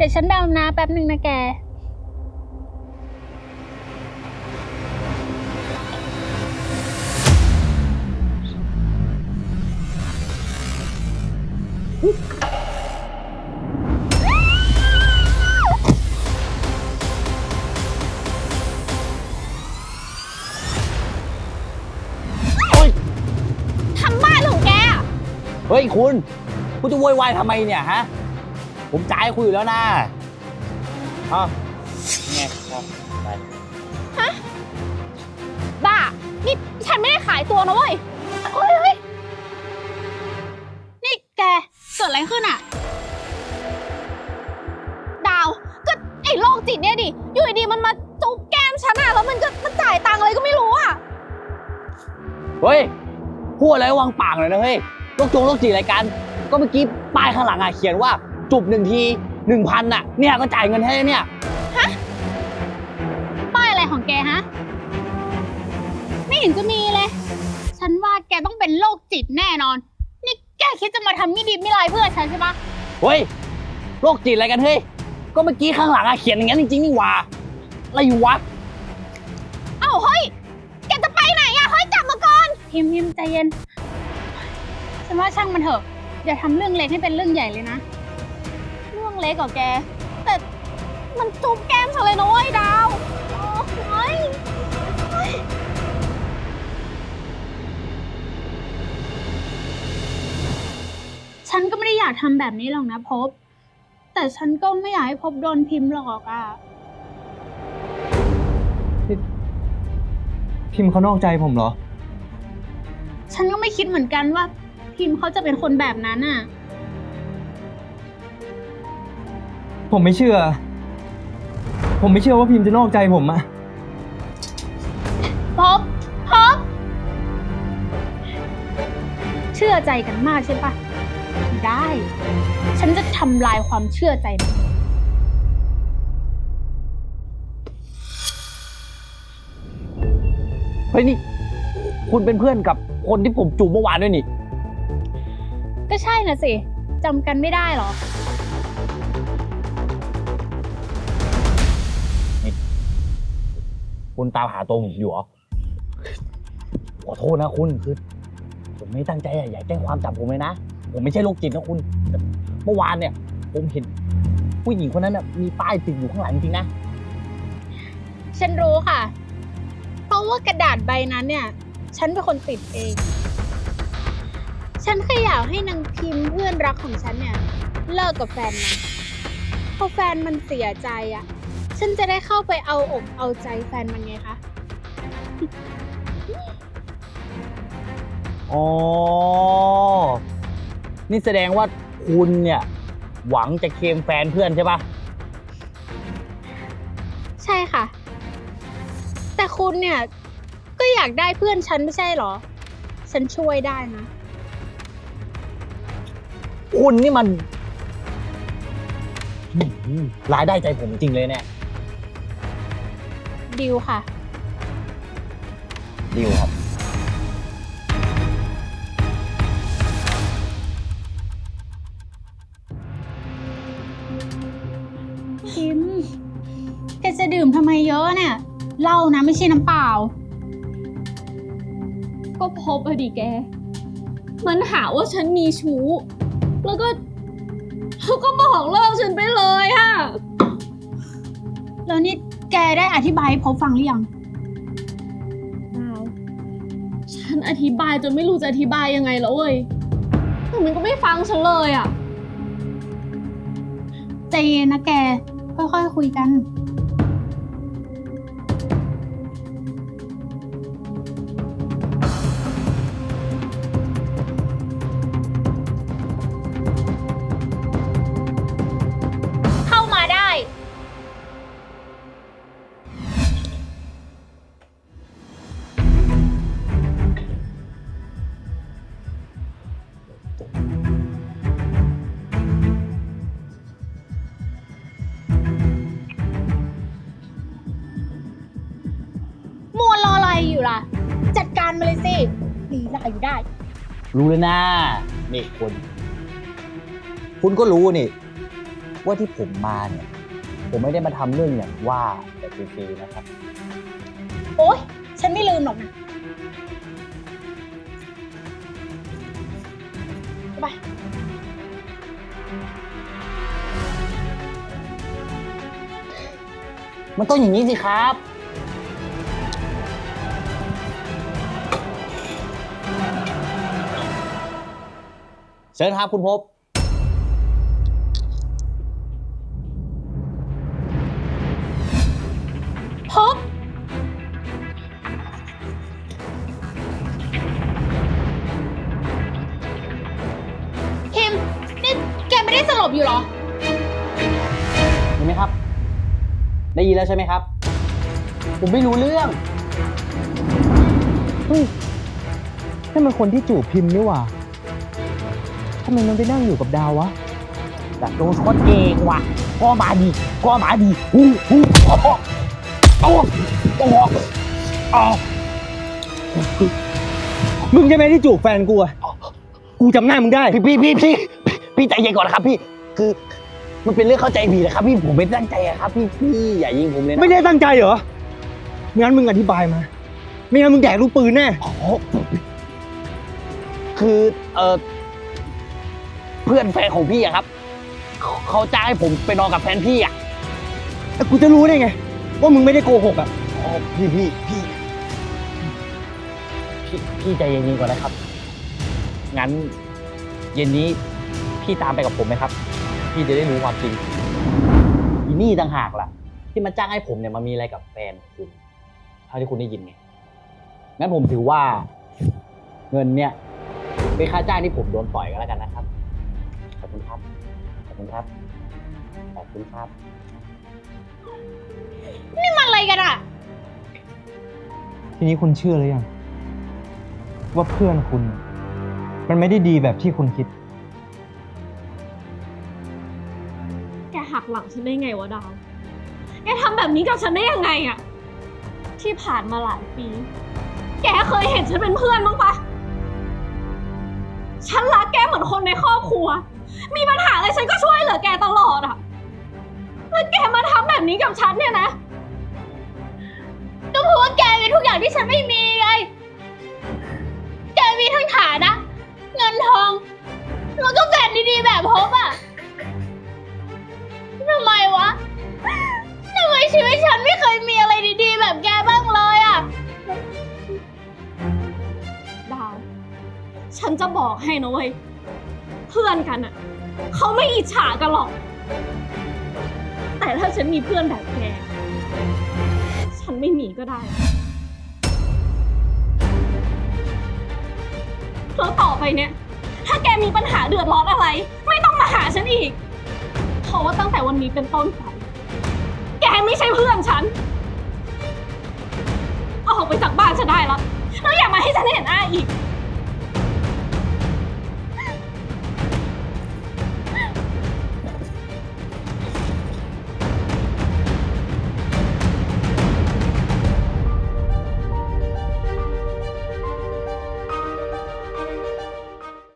เดี๋ยวฉันไปเอาน้ำแป๊บหนึ่งนะแกโอ้ยทำบ้านของแกอะ เฮ้ยคุณ คุณจะโวยวายทำไมเนี่ยฮะ ผมจ่ายให้คุณอยู่แล้วนะอะไงครับไปบ้า นี่ฉันไม่ได้ขายตัวนะเว้ยเฮ้ยเฮ้ยนี่แก เกิดอะไรขึ้นอะดาว ก็ไอ้โรคจิตเนี่ยดิ อยู่ดีๆมันมาจุ๊บแก้มฉันอะแล้วมันก็มันจ่ายตังค์อะไรก็ไม่รู้อะเฮ้ย พูดอะไรวางปากหน่อยนะเฮ้ยโรคจงโรคจีอะไรกัน ก็เมื่อกี้ป้ายข้างหลังอะเขียนว่า จุบหนึ่งทีหนึ่งพันอะ เนี่ยก็จ่ายเงินให้เนี่ยป้ายอะไรของแกฮะ ไม่เห็นจะมีเลย ฉันว่าแกต้องเป็นโรคจิตแน่นอน นี่แกคิดจะมาทำไม่ดีไม่ร้ายเพื่อฉันใช่ปะเฮ้ยโรคจิตอะไรกันเฮ้ย ก็เมื่อกี้ข้างหลังอะเขียนอย่างนั้นจริงๆนี่หว่าอะไรอยู่วะ เอ้าเฮ้ย แกจะไปไหนอะเฮ้ยกลับมาก่อนพิมพ์พิมพ์ใจเย็น ฉันว่าช่างมันเถอะอย่าทำเรื่องเล็กให้เป็นเรื่องใหญ่เลยนะ เรื่องเล็กกว่าแก แต่มันจูบแก้มฉันเลยนะเว้ยดาวโอ้ยเฮ้ยฉันก็ไม่ได้อยากทำแบบนี้หรอกนะพบ แต่ฉันก็ไม่อยากให้พบโดนพิมพ์หลอกอะพิมพ์เขานอกใจผมเหรอ ฉันก็ไม่คิดเหมือนกันว่าพิมพ์เขาจะเป็นคนแบบนั้นอะ ผมไม่เชื่อ ผมไม่เชื่อว่าพิมพ์จะนอกใจผมอะพบพบเชื่อใจกันมากใช่ปะได้ ฉันจะทำลายความเชื่อใจมันเฮ้ยนี่ คุณเป็นเพื่อนกับคนที่ผมจูบเมื่อวานด้วยนี่ ก็ใช่น่ะสิจำกันไม่ได้เหรอ คุณตามหาตัวผมอยู่เหรอขอโทษนะคุณคือ ผมไม่ตั้งใจอะอยากแจ้งความจับผมเลยนะ ผมไม่ใช่โรคจิตนะคุณแต่เมื่อวานเนี่ย ผมเห็น ผู้หญิงคนนั้นน่ะมีป้ายติดอยู่ข้างหลังจริงๆนะ ฉันรู้ค่ะ เพราะว่ากระดาษใบนั้นเนี่ย ฉันเป็นคนติดเอง ฉันแค่อยากให้นางพิมพ์เพื่อนรักของฉันเนี่ย เลิกกับแฟนมันพอแฟนมันเสียใจอะ่ะ ฉันจะได้เข้าไปเอาอกเอาใจแฟนมันไงคะ อ๋อ นี่แสดงว่าคุณเนี่ย หวังจะเคลมแฟนเพื่อนใช่ปะใช่ค่ะ แต่คุณเนี่ย ก็อยากได้เพื่อนฉันไม่ใช่เหรอ ฉันช่วยได้นะ คุณนี่มันอื้อหือรายได้ใจผมจริงเลยเนี่ย ดิวค่ะดีลครับ พิมพ์แกจะดื่มทำไมเยอะเนี่ยเหล้านะไม่ใช่น้ำเปล่า ก็พบอะดิแก มันหาว่าฉันมีชู้ แล้วก็เขาก็บอกเลิกฉันไปเลยอะแล้วนี่ แกได้อธิบายให้พบฟังหรือยัง ดาว ฉันอธิบายจนไม่รู้จะอธิบายยังไงแล้วเว้ยแต่มันก็ไม่ฟังฉันเลยอะใจเย็นนะแก ค่อยๆคุยกัน ลีลาอยู่ได้ รู้เลยนะนี่คุณ คุณก็รู้นี่ ว่าที่ผมมาเนี่ย ผมไม่ได้มาทำเรื่องอย่างว่าแต่ฟรีๆนะครับ โอ๊ย ฉันไม่ลืมหรอกนะ ไป มันต้องอย่างนี้สิครับ ชิญครับคุณพบ พบ พิมพ์นี่แกไม่ได้สลบอยู่เหรอ เห็นไหมครับ ได้ยินแล้วใช่ไหมครับ ผมไม่รู้เรื่องเฮ้ยนั่นมันคนที่จูบพิมพ์นี่หว่าทำไมมันไปนั่งอยู่กับดาววะแต่โดนช็อตเองว่ะก็มาดีก็มาดีฮู้ฮู้อ๋ออ๋ออ๋ออ๋อมึงใช่ไหมที่จูบแฟนกูอะกูจำหน้ามึงได้ พี่พี่พี่พี่พี่ใจเย็นก่อนนะครับพี่คือมันเป็นเรื่องเข้าใจผิดนะครับ พี่ผมไม่ได้ตั้งใจอะครับ พี่พี่อย่ายิงผมเลยนะไม่ได้ตั้งใจเหรองั้นมึงอธิบายมา ไม่งั้นมึงแดกลูกปืนแน่ อ๋อคือเออเพื่อนแฟนของพี่อะครับเขาเขาจ้างให้ผมไปนอนกับแฟนพี่อะแต่กูจะรู้ได้ไง ว่ามึงไม่ได้โกหกอะอ๋อพี่พี่พี่พี่พี่ใจเย็นๆก่อนนะครับ งั้น เย็นนี้พี่ตามไปกับผมไหมครับ พี่จะได้รู้ความจริงอีนี่ต่างหากล่ะ ที่มาจ้างให้ผมเนี่ยมามีอะไรกับแฟนคุณเท่าที่คุณได้ยินไงงั้นผมถือว่า เงินเนี่ยเป็นค่าจ้างที่ผมโดนต่อยก็แล้วกันนะครับขอบคุณครับขอบ คุณครับ ขอบคุณครับ นี่มันอะไรกันอะทีนี้คุณเชื่อหรือยังว่าเพื่อนคุณ มันไม่ได้ดีแบบที่คุณคิด แกหักหลังฉันได้ไงวะดาว แกทำแบบนี้กับฉันได้ยังไงอะที่ผ่านมาหลายปี แกเคยเห็นฉันเป็นเพื่อนบ้างปะฉันรักแกเหมือนคนในครอบครัว มีปัญหาอะไรฉันก็ช่วยเหลือแกตลอดอะแล้วแกมาทำแบบนี้กับฉันเนี่ยนะ ก็เพราะว่าแกมีทุกอย่างที่ฉันไม่มีไง แกมีทั้งฐานะ เงินทอง แล้วก็แฟนดีๆแบบพบอะทำไมวะ ทำไมชีวิตฉันไม่เคยมีอะไรดีๆ แบบแกบ้างเลยอะดาว ฉันจะบอกให้นะเว้ย เพื่อนกันอะเขาไม่อิจฉากันหรอก แต่ถ้าฉันมีเพื่อนแบบแก ฉันไม่มีก็ได้แล้วต่อไปเนี่ย ถ้าแกมีปัญหาเดือดร้อนอะไร ไม่ต้องมาหาฉันอีก เพราะว่าตั้งแต่วันนี้เป็นต้นไป แกไม่ใช่เพื่อนฉัน ออกไปจากบ้านฉันได้แล้วแล้วอย่ามาให้ฉันเห็นหน้าอีก